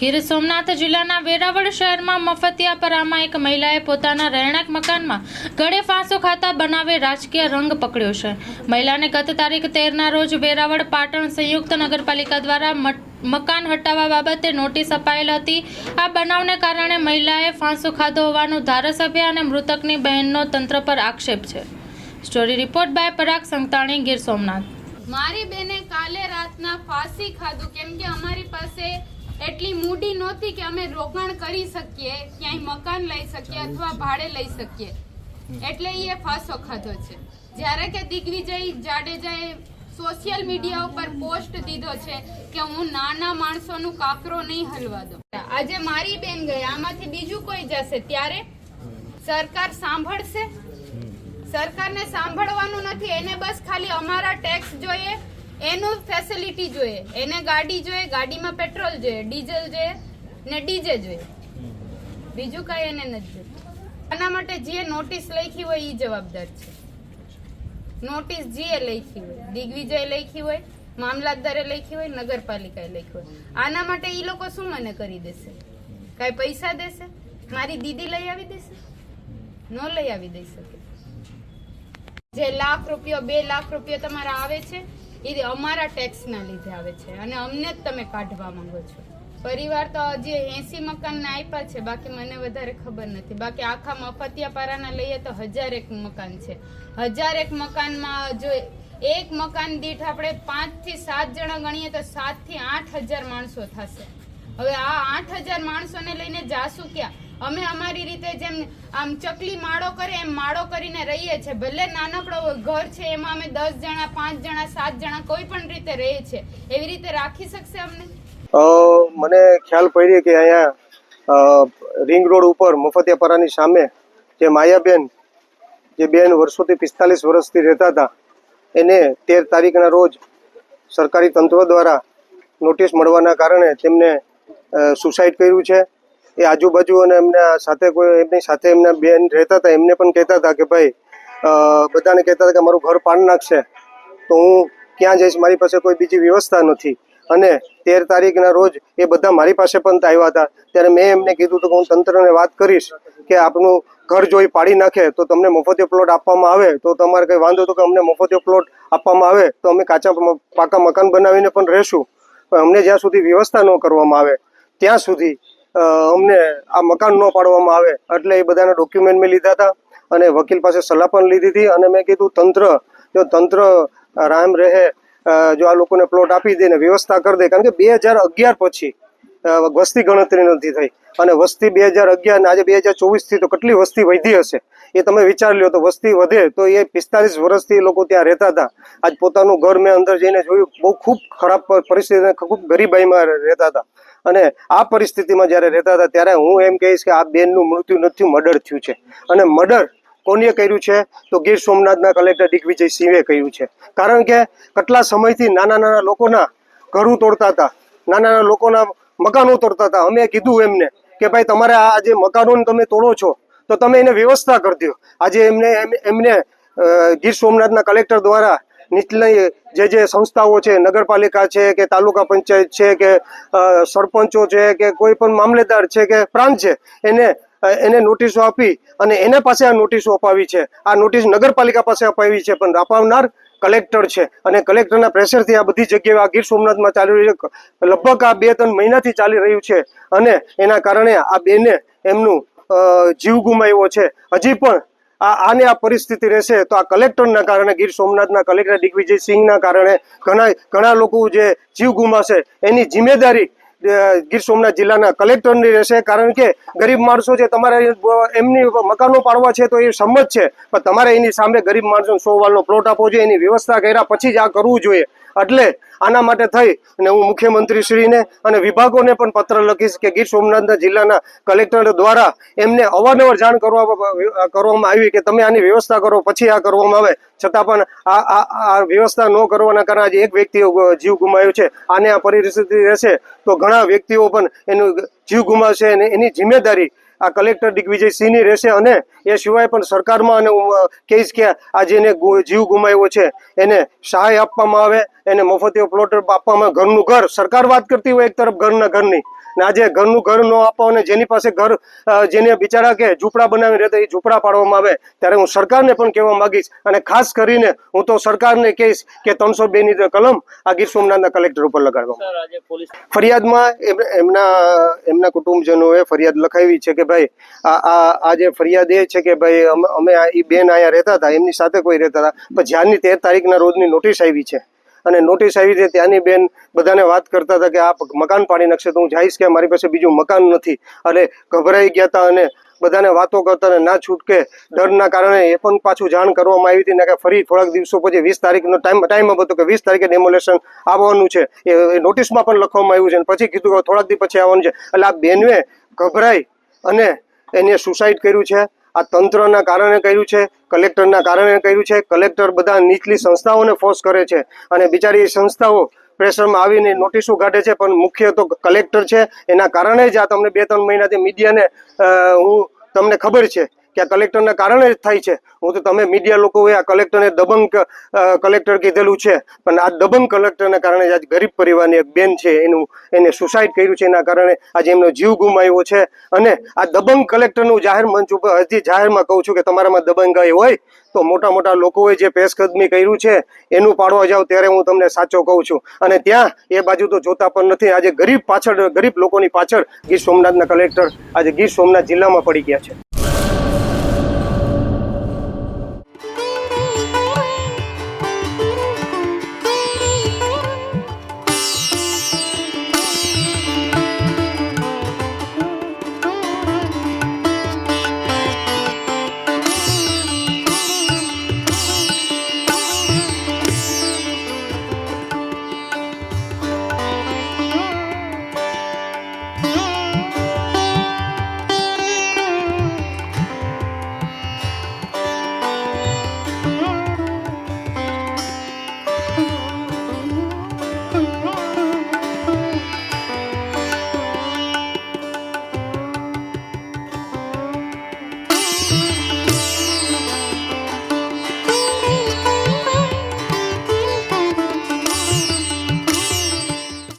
ગીર સોમનાથ જિલ્લાના વેરાવળ શહેરમાં મફતિયાપરામાં એક મહિલાએ પોતાના રહેણાંક મકાનમાં ગળે ફાંસો ખાતા બનાવે રાજકીય રંગ પકડ્યો છે. મહિલાને ગત તારીખ તેરના રોજ વેરાવળ પાટણ સંયુક્ત નગરપાલિકા દ્વારા મકાન હટાવવા બાબતે નોટિસ અપાયેલ હતી. આ બનાવને કારણે મહિલાએ ફાંસો ખાધો હોવાનું ધારાસભ્ય અને મૃતકની બહેનનો તંત્ર પર આક્ષેપ છે. Story report by Parag Santani, Gir Somnath. મારી બેને કાલે રાતના ફાંસી ખાધું. કેમ કે અમારી પાસે એટલી મૂડી નહોતી કે અમે રોકાણ કરી શકીએ ક્યાંય મકાન લઈ શકીએ અથવા ભાડે લઈ શકીએ. એટલે એ ફાંસો ખાધો છે. જ્યારે કે દિગ્વિજય જાડેજાએ સોશિયલ મીડિયા ઉપર પોસ્ટ દીધો છે કે હું નાના માણસોનું કાકરો નહીં હલવા દઉં. આજે મારી બેન ગઈ આમાંથી બીજું કોઈ જશે ત્યારે? સરકાર સાંભળશે? સરકારને સાંભળવાનું નથી એને બસ ખાલી અમારા ટેક્સ જોઈએ એનું ફેસિલિટી જોઈએ. એને ગાડી જોઈએ, ગાડીમાં પેટ્રોલ જોઈએ ડીઝલ જોઈએ, ને ડીજે જોઈએ. બીજું કઈ એને નથી જોઈએ. આના માટે જે નોટિસ લખી હોય એ જવાબદાર છે. નોટિસ જે લખી હોય, દિગ્વિજય લખી હોય, મામલતદારે લખી હોય, નગરપાલિકાએ લખી હોય. આના માટે એ લોકો શું મને કરી દેશે? કાંઈ પૈસા દેશે? મારી દીદી લઈ આવી દેશે? ન લઈ આવી દઈ શકે. જે લાખ રૂપિયો, બે લાખ રૂપિયો તમારા આવે છે એ અમારા ટેક્સના લીધે આવે છે અને અમને જ તમે કાઢવા માંગો છો. પરિવાર તો હજી એસી મકાનને આપ્યા છે, બાકી મને વધારે ખબર નથી. બાકી આખા મફતિયાપારાના લઈએ તો હજાર એક મકાન છે. હજાર એક મકાનમાં જો એક મકાન દીઠ આપણે પાંચથી સાત જણા ગણીએ તો સાતથી આઠ હજાર માણસો થશે. હવે આ આઠ હજાર માણસોને લઈને જાશું ક્યાં? અમે અમારી રીતે જેમ આમ ચકલી માળો કરે એમ માળો કરીને રહીએ છીએ ભલે નાનકડો ઘર છે, એમાં અમે દસ જણા, પાંચ જણા, સાત જણા કોઈ પણ રીતે રહીએ છીએ એવી રીતે રાખી શકશે અમને? મને ખ્યાલ પડ્યો કે અહીંયા રિંગ રોડ ઉપર મફતિયાપરાની સામે જે માયાબેન, જે બેન વર્ષોથી પિસ્તાલીસ વર્ષથી રહેતા હતા, એને તેર તારીખના રોજ સરકારી તંત્ર દ્વારા નોટિસ મળવાના કારણે તેમને સુસાઇડ કર્યું છે. એ આજુબાજુ અને એમના સાથે કોઈ, એમની સાથે એમના બેન રહેતા હતા, એમને પણ કહેતા હતા કે ભાઈ બધાને કહેતા હતા કે મારું ઘર પાડ નાખશે. તો હું ક્યાં જઈશ? મારી પાસે કોઈ બીજી વ્યવસ્થા નથી. અને તેર તારીખના રોજ એ બધા મારી પાસે પણ આવ્યા હતા. ત્યારે મેં એમને કીધું હતું કે હું તંત્રને વાત કરીશ કે આપનું ઘર જોઈ પાડી નાખે તો તમને મફતે પ્લોટ આપવામાં આવે. તો તમારે કંઈ વાંધો તો કે અમને મફતે પ્લોટ આપવામાં આવે. તો અમે કાચા પાકા મકાન બનાવીને પણ રહેશું. પણ અમને જ્યાં સુધી વ્યવસ્થા ન કરવામાં આવે, ત્યાં સુધી અમને આ મકાન ન પાડવામાં આવે એટલે એ બધાના ડોક્યુમેન્ટ મેં લીધા હતા અને વકીલ પાસે સલાહ પણ લીધી હતી અને મેં કીધું, તંત્ર, જો તંત્ર રામ રહે જો આ લોકોને પ્લોટ આપી દે ને વ્યવસ્થા કરી દે. કારણ કે બે હજાર અગિયાર પછી વસ્તી ગણતરી નથી થઈ. અને વસ્તી બે હજાર અગિયાર આજે બે હજાર ચોવીસથી તો કેટલી વસ્તી વધી હશે? એ તમે વિચાર લ્યો, તો વસ્તી વધે તો એ પિસ્તાલીસ વર્ષથી એ લોકો ત્યાં રહેતા હતા. આજ પોતાનું ઘર મેં અંદર જઈને જોયું, બહુ ખૂબ ખરાબ પરિસ્થિતિ, ખૂબ ગરીબાઈમાં રહેતા હતા. અને આ પરિસ્થિતિમાં જ્યારે રહેતા હતા, ત્યારે હું એમ કહીશ કે આ બેનનું મૃત્યુ નથી, મર્ડર થયું છે. અને મર્ડર કોને કર્યું છે? તો ગીર સોમનાથના કલેક્ટર દિગ્વિજય સિંહે કર્યું છે. કારણ કે કેટલા સમયથી નાના નાના લોકોના ઘરું તોડતા હતા, નાના નાના લોકોના મકાનો તોડતા હતા. અમે કીધું એમને કે ભાઈ, તમારે આ જે મકાનોને તમે તોડો છો, તો તમે એને વ્યવસ્થા કરી દો. આજે એમને, એમ- એમને ગીર સોમનાથના કલેક્ટર દ્વારા નીચલી જે જે સંસ્થાઓ છે, નગરપાલિકા છે કે તાલુકા પંચાયત છે કે સરપંચો છે કે કોઈ પણ મામલેદાર છે કે પ્રાંત છે, એને એને નોટિસો આપી અને એના પાસે આ નોટિસો અપાવી છે. આ નોટિસ નગરપાલિકા પાસે અપાવી છે, પણ અપાવનાર કલેક્ટર છે અને કલેક્ટરના પ્રેશરથી આ બધી જગ્યાએ આ ગીર સોમનાથમાં ચાલી રહ્યું છે. લગભગ આ બે ત્રણ મહિનાથી ચાલી રહ્યું છે અને એના કારણે આ બેને એમનું જીવ ગુમાવ્યો છે. હજી પણ આને આ પરિસ્થિતિ રહેશે તો આ કલેક્ટરના કારણે ગીર સોમનાથના કલેક્ટર દિગ્વિજય સિંહના કારણે ઘણા ઘણા લોકો જે જીવ ગુમાશે એની જિમ્મેદારી ગીર સોમનાથ જિલ્લાના કલેક્ટરની રહેશે. કારણ કે ગરીબ માણસો છે, તમારે એમની મકાનો પાડવા છે તો એ સંમત છે. પણ તમારે એની સામે ગરીબ માણસો સો વાલનો પ્લોટ આપવો જોઈએ, એની વ્યવસ્થા કર્યા પછી જ આ કરવું જોઈએ. એટલે આના માટે થઈ અને હું મુખ્યમંત્રી શ્રીને અને વિભાગોને પણ પત્ર લખીશ કે ગીર સોમનાથના જિલ્લાના કલેક્ટર દ્વારા એમને અવારનવાર જાણ કરવા કરવામાં આવી કે તમે આની વ્યવસ્થા કરો, પછી આ કરવામાં આવે. છતાં પણ આ આ વ્યવસ્થા ન કરવાના કારણે આજે એક વ્યક્તિએ જીવ ગુમાવ્યો છે. આને આ પરિસ્થિતિ રહેશે તો ઘણા વ્યક્તિઓ પણ એનું જીવ ગુમાવશે અને એની જિમ્મેદારી આ કલેક્ટર દિગ્વિજયસિંહની રહેશે અને એ સિવાય પણ સરકારમાં અને કહીશ કે આ જેને જીવ ગુમાવ્યો છે એને સહાય આપવામાં આવે એને મફતિયો પ્લોટ આપવામાં ઘરનું ઘર. સરકાર વાત કરતી હોય એક તરફ ઘરના ઘરની. ને આજે ઘરનું ઘર ન આપો અને જેની પાસે ઘર જેને બિચારા કે ઝૂંપડા બનાવી રહેતા એ ઝૂંપડા પાડવામાં આવે ત્યારે હું સરકારને પણ કહેવા માંગીશ અને ખાસ કરીને હું તો સરકારને કહીશ કે ત્રણસો બે ની કલમ આ ગીર સોમનાથના કલેક્ટર ઉપર લગાડવામાં પોલીસ ફરિયાદમાં એમ- એમના એમના કુટુંબજનોએ ફરિયાદ લખાવી છે કે ભાઈ, આ જે ફરિયાદ એ છે કે ભાઈ, અમે એ બેન અહીંયા રહેતા હતા, એમની સાથે કોઈ રહેતા હતા. પણ જ્યારની તેર તારીખના રોજની નોટિસ આવી છે, અને નોટિસ આવી છે ત્યાંની બેન બધાને વાત કરતા હતા કે આ મકાન પાડી નાખશે તો હું જઈશ કે મારી પાસે બીજું મકાન નથી. અને ગભરાઈ ગયા હતા અને બધાને વાતો કરતા ના છૂટકે ડરના કારણે એ પણ પાછું જાણ કરવામાં આવી હતી. ને કે ફરી થોડાક દિવસો પછી વીસ તારીખનો ટાઈમ ટાઈમ હતો કે વીસ તારીખે ડેમોલેશન આવવાનું છે. એ નોટિસમાં પણ લખવામાં આવ્યું છે અને પછી કીધું કે થોડાક દિવસ પછી આવવાનું છે. એટલે આ બેનવે ગભરાઈ અને એને સુસાઇડ કર્યું છે. આ તંત્રના કારણે કર્યું છે કલેક્ટરના કારણે કર્યું છે. કલેક્ટર બધા નીચલી સંસ્થાઓને ફોર્સ કરે છે. અને બિચારી સંસ્થાઓ પ્રેશરમાં આવીને નોટિસો કાઢે છે, પણ મુખ્ય તો કલેક્ટર છે. એના કારણે જ આ તમને બે ત્રણ મહિનાથી મીડિયાને હું તમને ખબર છે. કે આ કલેક્ટરના કારણે જ થાય છે. હું તો તમે મીડિયા લોકોએ આ કલેક્ટરને દબંગ કલેક્ટર કીધેલું છે. પણ આ દબંગ કલેક્ટરના કારણે જ આજ ગરીબ પરિવારની એક બેન છે, એનું, એને સુસાઇડ કર્યું છે, એના કારણે આજે એમનો જીવ ગુમાવ્યો છે. અને આ દબંગ કલેક્ટરનું જાહેર મંચ ઉપર હજી જાહેરમાં કહું છું કે તમારામાં દબંગાઈ હોય, તો મોટા મોટા લોકોએ જે પેશકદમી કર્યું છે, એનું પાડવા જાવ ત્યારે હું તમને સાચો કહું છું. અને ત્યાં એ બાજુ તો જોતા પણ નથી. આજે ગરીબ પાછળ, ગરીબ લોકોની પાછળ ગીર સોમનાથના કલેક્ટર આજે ગીર સોમનાથ જિલ્લામાં પડી ગયા છે.